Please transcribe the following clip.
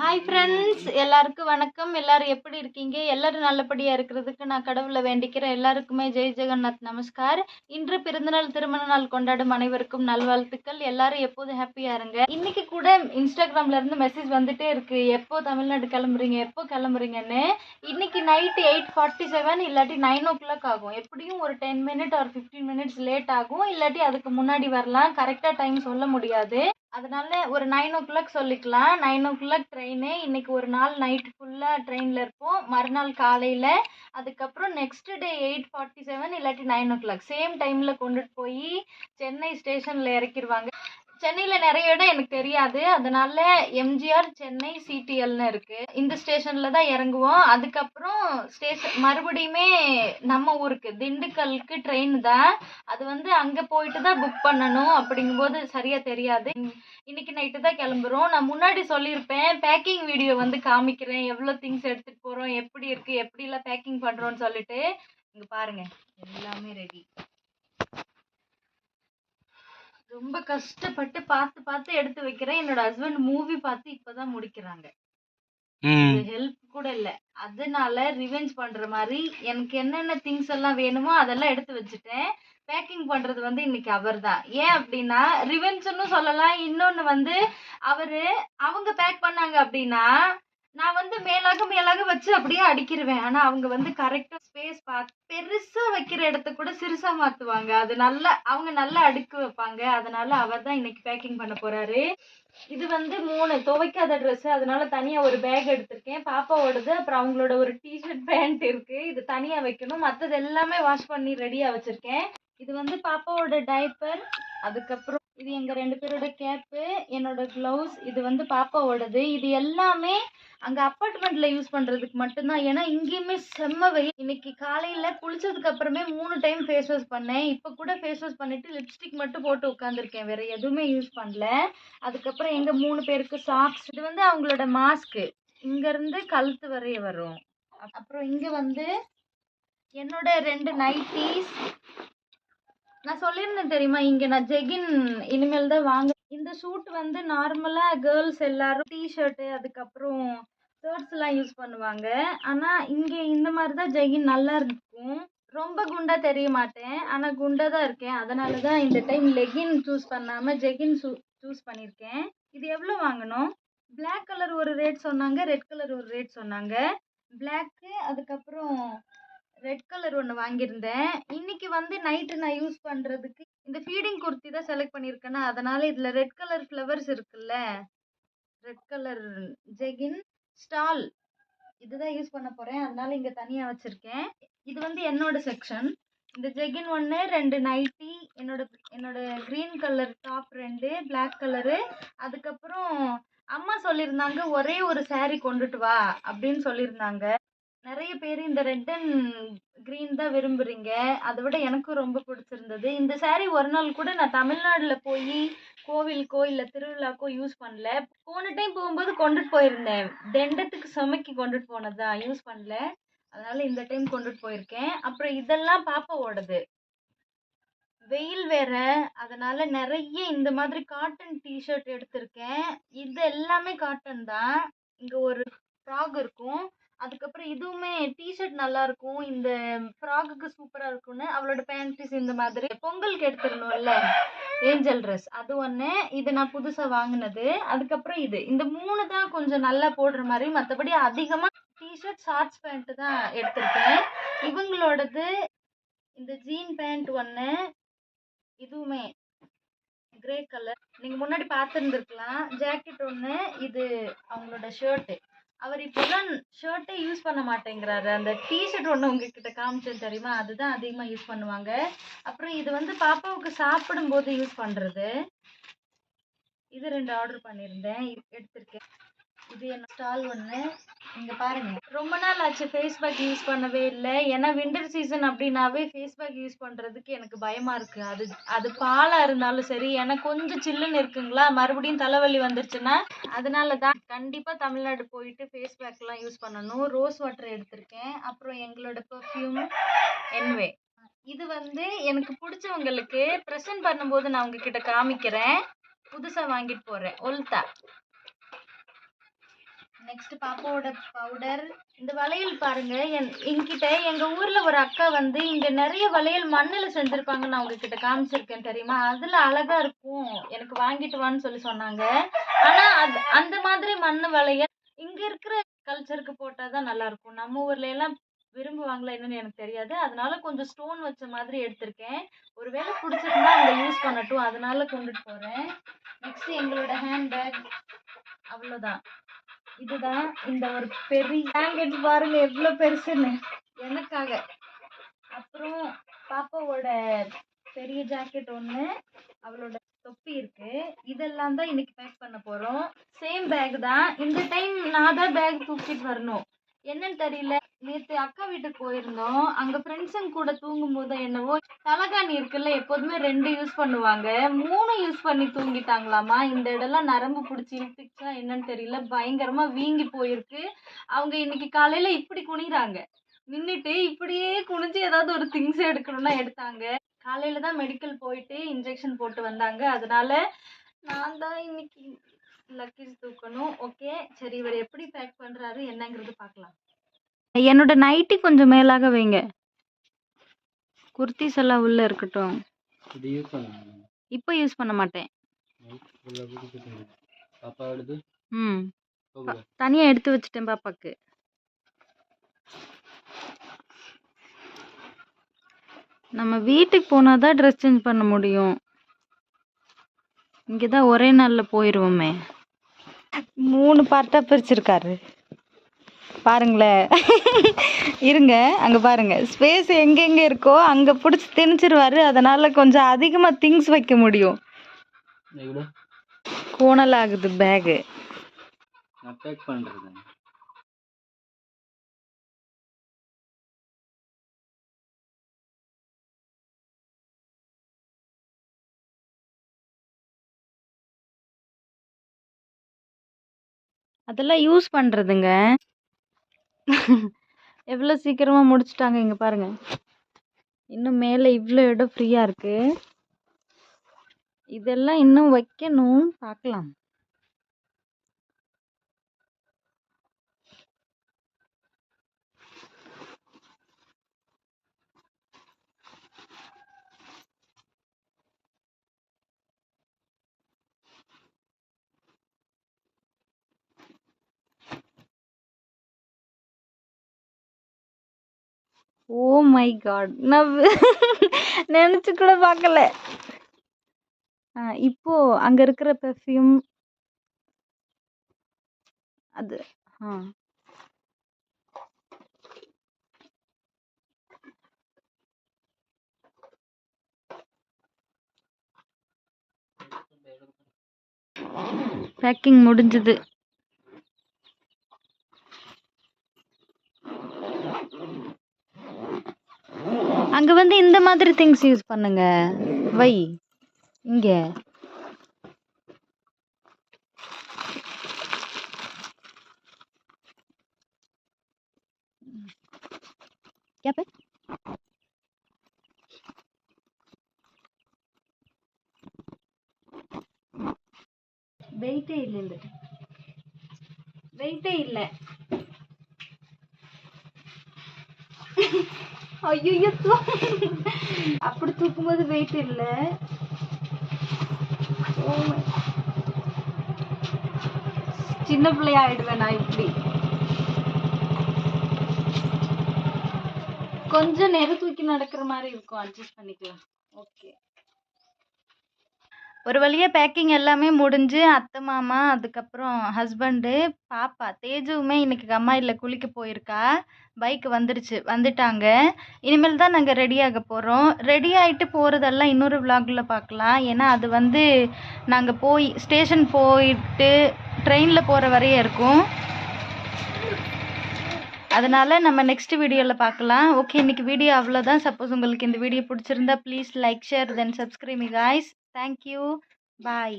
Hi friends எல்லாருக்கும் வணக்கம். எல்லாரும் எப்படி இருக்கீங்க? எல்லாரும் நல்லபடியா இருக்கிறதுக்கு நான் கடவுளை வேண்டிக்கிறேன். எல்லாருக்குமே ஜெய் ஜெகநாத் நமஸ்கார். இன்று பிறந்தநாள் திருமண நாள் கொண்டாடும் அனைவருக்கும் நல்வாழ்த்துக்கள். எல்லாரும் எப்போதும் ஹாப்பியா இருங்க? இன்னைக்கு கூட இன்ஸ்டாகிராம்ல இருந்து மெசேஜ் வந்துட்டே இருக்கு. எப்போ தமிழ்நாடு கிளம்புறீங்க? எப்போ கிளம்புறீங்கன்னு? இன்னைக்கு நைட் எயிட் ஃபார்ட்டி செவன் இல்லாட்டி நைன் ஓ கிளாக் ஆகும். எப்படியும் ஒரு டென் மினிட் ஒரு ஃபிஃப்டீன் மினிட்ஸ் லேட் ஆகும். இல்லாட்டி அதுக்கு முன்னாடி வரலாம். கரெக்டாக டைம் சொல்ல முடியாது. அதனால ஒரு நைன் ஓ கிளாக் சொல்லிக்கலாம். நைன் ஓ கிளாக் ட்ரெயினு இன்னைக்கு ஒரு நாள் நைட் ஃபுல்லாக ட்ரெயினில் இருப்போம். மறுநாள் காலையில். அதுக்கப்புறம் next day eight forty seven இல்லாட்டி நைன் ஓ கிளாக் சேம் டைமில் கொண்டுட்டு போய் சென்னை ஸ்டேஷனில் இறக்கிடுவாங்க சென்னையில் நிறைய இடம் எனக்கு தெரியாது. அதனால எம்ஜிஆர் சென்னை சிடிஎல்னு இருக்கு. இந்த ஸ்டேஷனில் தான் இறங்குவோம். அதுக்கப்புறம் ஸ்டேஷன் மறுபடியுமே நம்ம ஊருக்கு திண்டுக்கலுக்கு ட்ரெயின் தான். அது வந்து அங்கே போயிட்டு தான் புக் பண்ணணும் அப்படிங்கும்போது சரியாக தெரியாது. இன்னைக்கு நைட்டு தான் கிளம்புறோம். நான் முன்னாடி சொல்லியிருப்பேன் பேக்கிங் வீடியோ வந்து காமிக்கிறேன். எவ்வளோ திங்ஸ் எடுத்துகிட்டு போகிறோம் எப்படி இருக்குது எப்படிலாம் பேக்கிங் பண்ணுறோன்னு சொல்லிட்டு. இங்கே பாருங்க எல்லாமே ரெடி ரொம்ப கஷ்டப்பட்டு பார்த்து பார்த்து எடுத்து வைக்கிறேன். என்னோட ஹஸ்பண்ட் மூவி பார்த்து இப்பதான் முடிக்கிறாங்க. ஹெல்ப் கூட இல்ல. அதனால ரிவெஞ்ச் பண்ற மாதிரி எனக்கு என்னென்ன திங்ஸ் எல்லாம் வேணுமோ அதெல்லாம் எடுத்து வச்சுட்டேன். பேக்கிங் பண்றது வந்து இன்னைக்கு அவர் தான் ஏன் அப்படின்னா ரிவெஞ்ச்னு சொல்லலாம். இன்னொன்னு வந்து அவரு அவங்க பேக் பண்ணாங்க அப்படின்னா நான் வந்து மேலாக மேலாக வச்சு அப்படியே அடிக்கிருவேன். ஆனா அவங்க வந்து கரெக்டா ஸ்பேஸ் பார்த்து பெருசா வைக்கிற இடத்த கூட சிறுசா மாத்துவாங்க. அது நல்லா அவங்க நல்லா அடுக்கு வைப்பாங்க. அதனால அவர் தான் இன்னைக்கு பேக்கிங் பண்ண போறாரு. இது வந்து மூணு துவைக்காத ட்ரெஸ் அதனால தனியா ஒரு பேக் எடுத்திருக்கேன். பாப்பாவோடது அப்புறம் அவங்களோட ஒரு டிஷர்ட் பேண்ட் இருக்கு. இது தனியா வைக்கணும். மற்றது எல்லாமே வாஷ் பண்ணி ரெடியா வச்சிருக்கேன். இது வந்து பாப்பாவோட டைப்பர் அதுக்கப்புறம் இது எங்க ரெண்டு பேரோட கேப்பு என்னோட க்ளவுஸ் இது வந்து பாப்பாவோடது. இது எல்லாமே அங்க அப்பார்ட்மெண்ட்ல யூஸ் பண்றதுக்கு மட்டும்தான். ஏன்னா இங்கேயுமே செம்ம வெயில். இன்னைக்கு காலையில குளிச்சதுக்கு அப்புறமே மூணு டைம் ஃபேஸ் வாஷ் பண்ணேன். இப்ப கூட ஃபேஸ் வாஷ் பண்ணிட்டு லிப்ஸ்டிக் மட்டும் போட்டு உட்காந்துருக்கேன் வேற எதுவுமே யூஸ் பண்ணல. அதுக்கப்புறம் எங்க மூணு பேருக்கு சாக்ஸ் இது வந்து அவங்களோட மாஸ்க் இங்க இருந்து கழுத்து வரைய வரும். அப்புறம் இங்க வந்து என்னோட ரெண்டு நைட்டிஸ் நான் சொல்லியிருந்தேன் தெரியுமா? இங்க நான் ஜெகின் இனிமேல் தான் வாங்க. இந்த ஷூட் வந்து நார்மலா கேர்ள்ஸ் எல்லாரும் டிஷர்ட்டு அதுக்கப்புறம் ஷர்ட்ஸ் எல்லாம் யூஸ் பண்ணுவாங்க. ஆனா இங்க இந்த மாதிரி தான் ஜெகின் நல்லா இருக்கும். ரொம்ப குண்டா தெரிய மாட்டேன். ஆனா குண்டா தான் இருக்கேன். அதனால தான் இந்த டைம் லெகின் சூஸ் பண்ணாம ஜெகின் சூஸ் பண்ணியிருக்கேன். இது எவ்வளோ வாங்கணும்? பிளாக் கலர் ஒரு ரேட் சொன்னாங்க ரெட் கலர் ஒரு ரேட் சொன்னாங்க. பிளாக்கு அதுக்கப்புறம் ரெட் கலர் ஒன்று வாங்கியிருந்தேன். இன்னைக்கு வந்து நைட்டு நான் யூஸ் பண்ணுறதுக்கு இந்த ஃபீடிங் குர்த்தி தான் செலக்ட் பண்ணியிருக்கேன்னா அதனால் இதில் ரெட் கலர் ஃப்ளவர்ஸ் இருக்குல்ல? ரெட் கலர் ஜெகின் ஸ்டால் இதுதான் யூஸ் பண்ண போகிறேன் அதனால் இங்கே தனியாக வச்சுருக்கேன். இது வந்து என்னோட செக்ஷன் இந்த ஜெகின் ஒன்று ரெண்டு நைட்டி என்னோட என்னோட க்ரீன் கலர் டாப் ரெண்டு பிளாக் கலரு அதுக்கப்புறம் அம்மா சொல்லியிருந்தாங்க ஒரே ஒரு சாரீ கொண்டுட்டு வா அப்படின்னு சொல்லியிருந்தாங்க. நிறைய பேர் இந்த ரெட் அண்ட் க்ரீன் தான் விரும்புறீங்க. அதை விட எனக்கும் ரொம்ப பிடிச்சிருந்தது. இந்த சாரீ ஒரு நாள் கூட நான் தமிழ்நாட்டில் போய் கோவிலுக்கோ இல்லை திருவிழாக்கோ யூஸ் பண்ணல. போன டைம் போகும்போது கொண்டுட்டு போயிருந்தேன். தெண்டத்துக்கு சுமைக்கு கொண்டுட்டு போனதா? யூஸ் பண்ணல. அதனால இந்த டைம் கொண்டுட்டு போயிருக்கேன். அப்புறம் இதெல்லாம் பாப்பாவோடது வெயில் வேற. அதனால நிறைய இந்த மாதிரி காட்டன் டிஷர்ட் எடுத்திருக்கேன். இது எல்லாமே காட்டன் தான். இங்கே ஒரு ஃப்ராக் இருக்கும். அதுக்கப்புறம் இதுவுமே டிஷர்ட் நல்லா இருக்கும் இந்த ஃப்ராக்குக்கு சூப்பரா இருக்கும்னு அவளோட பேண்ட்ஸ் இந்த மாதிரி. பொங்கலுக்கு எடுத்துடணும்ல ஏஞ்சல் ட்ரெஸ் அது ஒன்று இது நான் புதுசாக வாங்கினது. அதுக்கப்புறம் இது. இந்த மூணு தான் கொஞ்சம் நல்லா போடுற மாதிரி மற்றபடி அதிகமாக டிஷர்ட் ஷார்ட்ஸ் பேண்ட் தான் எடுத்திருக்கேன். இவங்களோடது இந்த ஜீன் பேண்ட் ஒன்று இதுவுமே கிரே கலர் நீங்கள் முன்னாடி பார்த்துருந்துருக்கலாம். ஜாக்கெட் ஒன்று இது அவங்களோட ஷர்ட்டு அவர் இப்போதான் ஷர்ட்டே யூஸ் பண்ண மாட்டேங்கிறாரு. அந்த டிஷர்ட் ஒன்று உங்ககிட்ட காமிச்சேன் தெரியுமா? அதுதான் அதிகமாக யூஸ் பண்ணுவாங்க. அப்புறம் இது வந்து பாப்பாவுக்கு சாப்பிடும்போது யூஸ் பண்ணுறது இது ரெண்டு ஆர்டர் பண்ணியிருந்தேன். எடுத்திருக்கேன். இது என்ன ஸ்டால் ஒன்று இங்கே பாருங்க. ரொம்ப நாள் ஆச்சு ஃபேஸ் பேக் யூஸ் பண்ணவே இல்லை. ஏன்னா வின்டர் சீசன் அப்படின்னாவே ஃபேஸ் பேக் யூஸ் பண்ணுறதுக்கு எனக்கு பயமா இருக்கு. அது அது பாலாக இருந்தாலும் சரி எனக்கு கொஞ்சம் சில்லுன்னு இருக்குங்களா? மறுபடியும் தலைவலி வந்துருச்சுன்னா அதனால தான் கண்டிப்பாக தமிழ்நாடு போயிட்டு ஃபேஸ் பேக்லாம் யூஸ் பண்ணணும். ரோஸ் வாட்டர் எடுத்திருக்கேன். அப்புறம் எங்களோட பெர்ஃப்யூம் என்வே இது வந்து எனக்கு பிடிச்சவங்களுக்கு ப்ரெசென்ட் பண்ணும்போது நான் உங்ககிட்ட காமிக்கிறேன். புதுசாக வாங்கிட்டு போகிறேன் ஒல்தா நெக்ஸ்ட் பாப்பாவோட பவுடர் இந்த வளையல் பாருங்க. என் என்கிட்ட எங்க ஊர்ல ஒரு அக்கா வந்து இங்க நிறைய வளையல் மண்ணுல செஞ்சிருப்பாங்க நான் உங்ககிட்ட காமிச்சிருக்கேன் தெரியுமா? அதுல அழகா இருக்கும். எனக்கு வாங்கிட்டு வான்னு சொல்லி சொன்னாங்க. ஆனா அது அந்த மாதிரி மண்ணு வளையல் இங்க இருக்கிற கல்ச்சருக்கு போட்டாதான் நல்லா இருக்கும். நம்ம ஊர்ல எல்லாம் விரும்புவாங்களா என்னன்னு எனக்கு தெரியாது. அதனால கொஞ்சம் ஸ்டோன் வச்ச மாதிரி எடுத்திருக்கேன். ஒருவேளை பிடிச்சிருந்தா அவங்க யூஸ் பண்ணட்டும். அதனால கொண்டுட்டு போறேன். நெக்ஸ்ட் எங்களோட ஹேண்ட்பேக் அவ்வளோதான் இதுதான் இந்த ஒரு பெரிய பேங்கெட் பாருங்க எவ்வளோ பெருசுன்னு. எனக்காக. அப்புறம் பாப்பாவோட பெரிய ஜாக்கெட் ஒன்று அவளோட தொப்பி இருக்கு. இதெல்லாம் தான் இன்னைக்கு பேக் பண்ண போகிறோம் சேம் பேக் தான். இந்த டைம் நான் தான் பேக் தூக்கிட்டு வரணும். என்னன்னு தெரியல. நேத்து அக்கா வீட்டுக்கு போயிருந்தோம். அங்க ஃப்ரெண்ட்ஸுங்க கூட தூங்கும் போது என்னவோ தலகாணி இருக்குல்ல எப்போதுமே ரெண்டு யூஸ் பண்ணுவாங்க. மூணு யூஸ் பண்ணி தூங்கிட்டாங்களாமா? இந்த இடம்லாம் நரம்பு பிடிச்சி இழுத்துச்சா என்னன்னு தெரியல. பயங்கரமா வீங்கி போயிருக்கு. அவங்க இன்னைக்கு காலையில இப்படி குனிறாங்க. நின்றுட்டு இப்படியே குனிஞ்சு ஏதாவது ஒரு திங்ஸ் எடுக்கணும்னா எடுத்தாங்க. காலையில தான் மெடிக்கல் போயிட்டு இன்ஜெக்ஷன் போட்டு வந்தாங்க. அதனால நான் தான் இன்னைக்கு லக்கேஜ் தூக்கணும். ஓகே சரி இவர் எப்படி பேக் பண்றாரு என்னங்கிறது பார்க்கலாம். என்னோட நைட்டி கொஞ்சம் மேலாக வைங்க. குர்த்திஸ் எல்லாம் உள்ள இருக்கட்டும். இது யூஸ் பண்ணுங்க இப்போ யூஸ் பண்ண மாட்டேன். பாப்பா எடுத்து ம். போகுது தனியா எடுத்து வச்சுட்டேன் பாப்பாக்கு. நம்ம வீட்டுக்கு போனால் தான் ட்ரெஸ் சேஞ்ச் பண்ண முடியும். இங்கே தான் ஒரே நாளில் போயிடுவோமே மூணு பார்ட்டாக பிரிச்சிருக்காரு. பாருங்களேன் இருங்க அங்கே பாருங்க. ஸ்பேஸ் எங்கெங்கே இருக்கோ அங்கே பிடிச்சி திணிச்சிருவாரு. அதனால் கொஞ்சம் அதிகமாக திங்ஸ் வைக்க முடியும். கோணல் ஆகுது பேகு அதெல்லாம் யூஸ் பண்ணுறதுங்க எவ்வளோ சீக்கிரமாக முடிச்சிட்டாங்க இங்கே பாருங்கள் இன்னும் மேலே இவ்வளோ இடம் ஃப்ரீயாக இருக்குது இதெல்லாம் இன்னும் வைக்கணும். பார்க்கலாம் ஓ மை காட் நான் நினச்சி கூட பார்க்கல. ஆ, இப்போ அங்க இருக்கிற பெர்ஃப்யூம் அது ஆ. பேக்கிங் முடிஞ்சது. அங்க வந்து இந்த மாதிரி திங்ஸ் யூஸ் பண்ணுங்க வை இங்க क्या पे வெயிட்டே இல்லை இந்த வெயிட்டே இல்லை ஐயோ அப்படி தூக்கும்போது வெயிட் இல்லை. Oh சின்ன பிள்ளையா ஆயிடுவேன் நான் இப்படி? கொஞ்சம் நேரம் தூக்கி நடக்கிற மாதிரி இருக்கும். அட்ஜஸ்ட் பண்ணிக்கலாம். ஓகே ஒரு வழியாக பேக்கிங் எல்லாமே முடிஞ்சு அத்தை மாமா அதுக்கப்புறம் ஹஸ்பண்டு பாப்பா தேஜுவுமே இன்னைக்கு இல்லை குளிக்க போயிருக்கா. பைக் வந்துடுச்சு வந்துட்டாங்க. இனிமேல் தான் நாங்கள் ரெடி ஆக போகிறோம் ரெடி ஆகிட்டு போகிறதெல்லாம் இன்னொரு vlogல பார்க்கலாம். ஏன்னா அது வந்து நாங்கள் போய் ஸ்டேஷன் போயிட்டு ட்ரெயினில் போகிற வரையும் இருக்கும். அதனால் நம்ம நெக்ஸ்ட் வீடியோவில் பார்க்கலாம். ஓகே இன்றைக்கி வீடியோ அவ்வளோதான் சப்போஸ் உங்களுக்கு இந்த வீடியோ பிடிச்சிருந்தா please like share then subscribe guys guys thank you bye